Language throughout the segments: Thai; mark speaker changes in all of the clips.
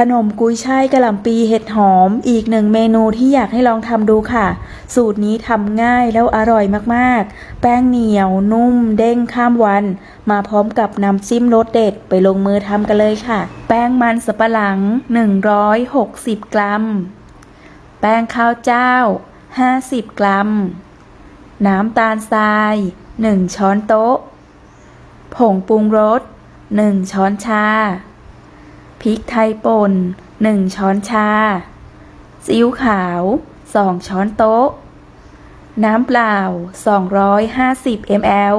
Speaker 1: ขนมกุยช่ายกะหล่ำปีเห็ดหอม อีกหนึ่งเมนูที่อยากให้ลองทำดูค่ะ สูตรนี้ทำง่ายแล้วอร่อยมากๆ แป้งเหนียวนุ่มเด้งข้ามวัน มาพร้อมกับน้ำจิ้มรสเด็ดไปลงมือทำกันเลยค่ะ แป้งมันสับปะหลัง 160 กรัม แป้งข้าวเจ้า 50 กรัม น้ำตาลทราย 1 ช้อนโต๊ะ ผงปรุงรส 1 ช้อนชา พริกไทยป่น 1 ช้อนชา ซีอิ๊วขาว 2 ช้อนโต๊ะ น้ำเปล่า 250 ml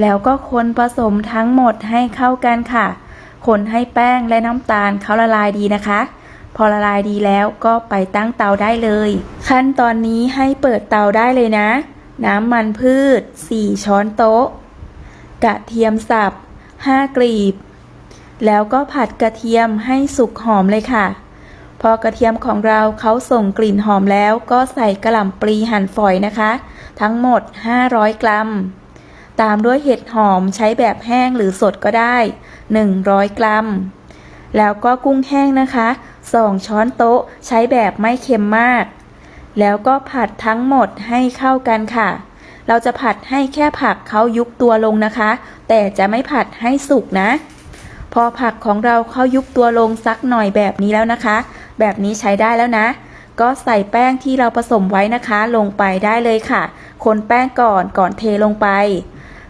Speaker 1: แล้วก็คนผสมทั้งหมดให้เข้ากันค่ะ คนให้แป้งและน้ำตาลเขาละลายดีนะคะ พอละลายดีแล้วก็ไปตั้งเตาได้เลย ขั้นตอนนี้ให้เปิดเตาได้เลยนะ น้ำมันพืช 4 ช้อนโต๊ะ กระเทียมสับ 5 กลีบ แล้วก็ผัดกระเทียมให้สุกหอมเลยค่ะ พอกระเทียมของเราเขาส่งกลิ่นหอมแล้วก็ใส่กระหล่ำปลีหั่นฝอยนะคะ ทั้งหมด 500 กรัม ตามด้วยเห็ดหอมใช้แบบแห้งหรือสดก็ได้ 100 กรัม แล้วก็กุ้งแห้งนะคะ2ช้อนโต๊ะใช้แบบไม่เค็มมาก แล้วก็ผัดทั้งหมดให้เข้ากันค่ะ เราจะผัดให้แค่ผักเขายุบตัวลงนะคะ แต่จะไม่ผัดให้สุกนะ พอผักของเราเขายุบตัวลงสักหน่อยแบบนี้แล้วนะคะ แบบนี้ใช้ได้แล้วนะ ก็ใส่แป้งที่เราผสมไว้นะคะ ลงไปได้เลยค่ะ คนแป้งก่อนก่อนเทลงไป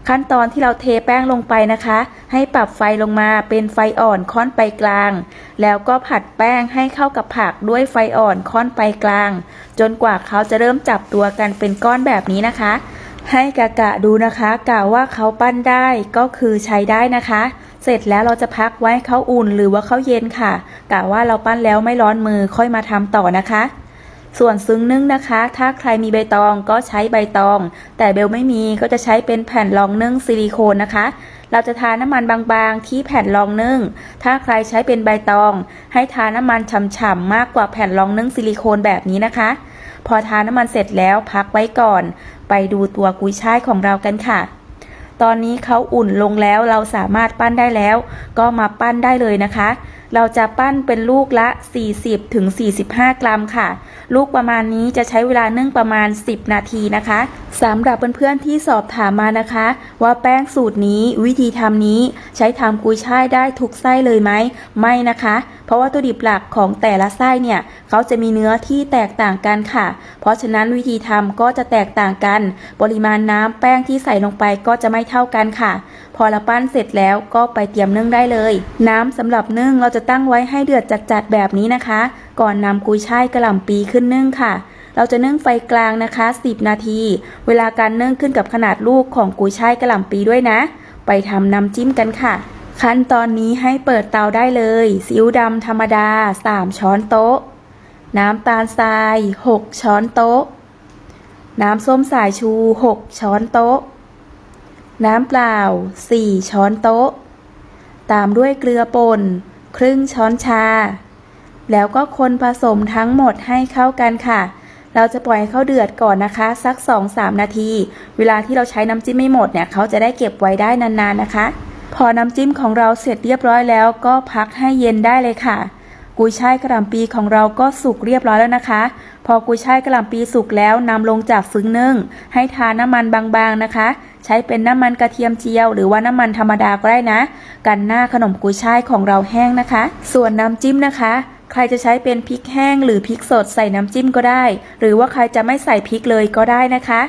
Speaker 1: ขั้นตอนที่เราเทแป้งลงไปนะคะ ให้ปรับไฟลงมาเป็นไฟอ่อนค่อนไปกลาง แล้วก็ผัดแป้งให้เข้ากับผักด้วยไฟอ่อนค่อนไปกลาง จนกว่าเขาจะเริ่มจับตัวกันเป็นก้อนแบบนี้นะคะให้กะกะดูนะคะกะว่าเขาปั้นได้ก็คือใช้ได้นะคะ เสร็จแล้วเราจะพักไว้เขาอุ่นหรือว่าเขาเย็นค่ะกะว่าเราปั้นแล้วไม่ร้อนมือค่อยมาทำต่อนะคะ ส่วนซึ้งนึ่งนะคะ ถ้าใครมีใบตองก็ใช้ใบตอง แต่เบลไม่มีก็จะใช้เป็นแผ่นรองนึ่งซิลิโคนนะคะ เราจะทาน้ำมันบางๆ ที่แผ่นรองนึ่ง ถ้าใครใช้เป็นใบตอง ให้ทาน้ำมันฉ่ำๆมากกว่าแผ่นรองนึ่งซิลิโคนแบบนี้นะคะ พอทาน้ำมันเสร็จแล้วพักไว้ก่อน ไปดูตัวกุยช่ายของเรากันค่ะ ตอนนี้เขาอุ่นลงแล้วเราสามารถปั้นได้แล้ว ก็มาปั้นได้เลยนะคะ เราจะปั้นเป็นลูกละ 40ถึง45 กรัมค่ะ ลูกประมาณนี้จะใช้เวลานึ่งประมาณ 10 นาทีนะคะสำหรับเพื่อนๆที่สอบถามมานะคะ ว่าแป้งสูตรนี้วิธีทำนี้ใช้ทำกุยช่ายได้ทุกไส้เลยไหมไม่นะคะ เพราะว่าตัวดิบหลักของแต่ละไส้เนี่ยเขาจะมีเนื้อที่แตกต่างกันค่ะ เพราะฉะนั้นวิธีทำก็จะแตกต่างกัน ปริมาณน้ำแป้งที่ใส่ลงไปก็จะไม่เท่ากันค่ะ พอเราปั้นเสร็จแล้วก็ไปเตรียมนึ่งได้เลย น้ำสำหรับนึ่งเราจะตั้งไว้ให้เดือดจัดๆแบบนี้นะคะ ก่อนนำกุยช่ายกระหล่ำปีขึ้นนึ่งค่ะ เราจะนึ่งไฟกลางนะคะ 10 นาที เวลาการนึ่งขึ้นกับขนาดลูกของกุยช่ายกระหล่ำปีด้วยนะ ไปทำน้ำจิ้มกันค่ะ ขั้นตอนนี้ให้เปิดเตาได้เลยซีอิ๊วดำธรรมดา 3 ช้อนโต๊ะ น้ำตาลทราย 6 ช้อนโต๊ะ น้ำส้มสายชู 6 ช้อนโต๊ะ น้ำเปล่า 4 ช้อนโต๊ะตามด้วยเกลือป่น ครึ่งช้อนชา แล้วก็คนผสมทั้งหมดให้เข้ากันค่ะ เราจะปล่อยให้เขาเดือดก่อนนะคะ สัก 2-3 นาที เวลาที่เราใช้น้ำจิ้มไม่หมดเนี่ยเขาจะได้เก็บไว้ได้นานๆนะคะ พอน้ำจิ้มของเราเสร็จเรียบร้อยแล้วก็พักให้เย็นได้เลยค่ะ กุยช่ายกระหล่ำปีของเราก็สุกเรียบร้อยแล้วนะคะ พอกุยช่ายกระหล่ำปีสุกแล้วนำลงจากซึ้งนึ่ง ให้ทาน้ำมันบางๆนะคะ ใช้เป็นน้ำมันกระเทียมเจียว หรือว่าน้ำมันธรรมดาก็ได้นะ กันหน้าขนมกุยช่ายของเราแห้งนะคะ ส่วนน้ำจิ้มนะคะใครจะใช้เป็นพริกแห้งหรือพริกสดใส่น้ำจิ้มก็ได้ หรือว่าใครจะไม่ใส่พริกเลยก็ได้นะคะ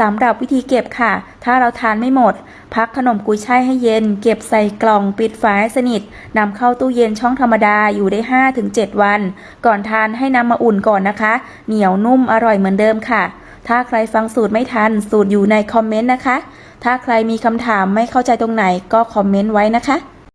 Speaker 1: สำหรับวิธีเก็บค่ะ ถ้าเราทานไม่หมด พักขนมกุยช่ายให้เย็น เก็บใส่กล่องปิดฝาให้สนิทนำเข้าตู้เย็นช่องธรรมดาอยู่ได้ 5-7 วัน ก่อนทานให้นำมาอุ่นก่อนนะคะ เหนียวนุ่มอร่อยเหมือนเดิมค่ะ ถ้าใครฟังสูตรไม่ทัน สูตรอยู่ในคอมเมนต์นะคะ ถ้าใครมีคำถามไม่เข้าใจตรงไหนก็คอมเมนต์ไว้นะคะ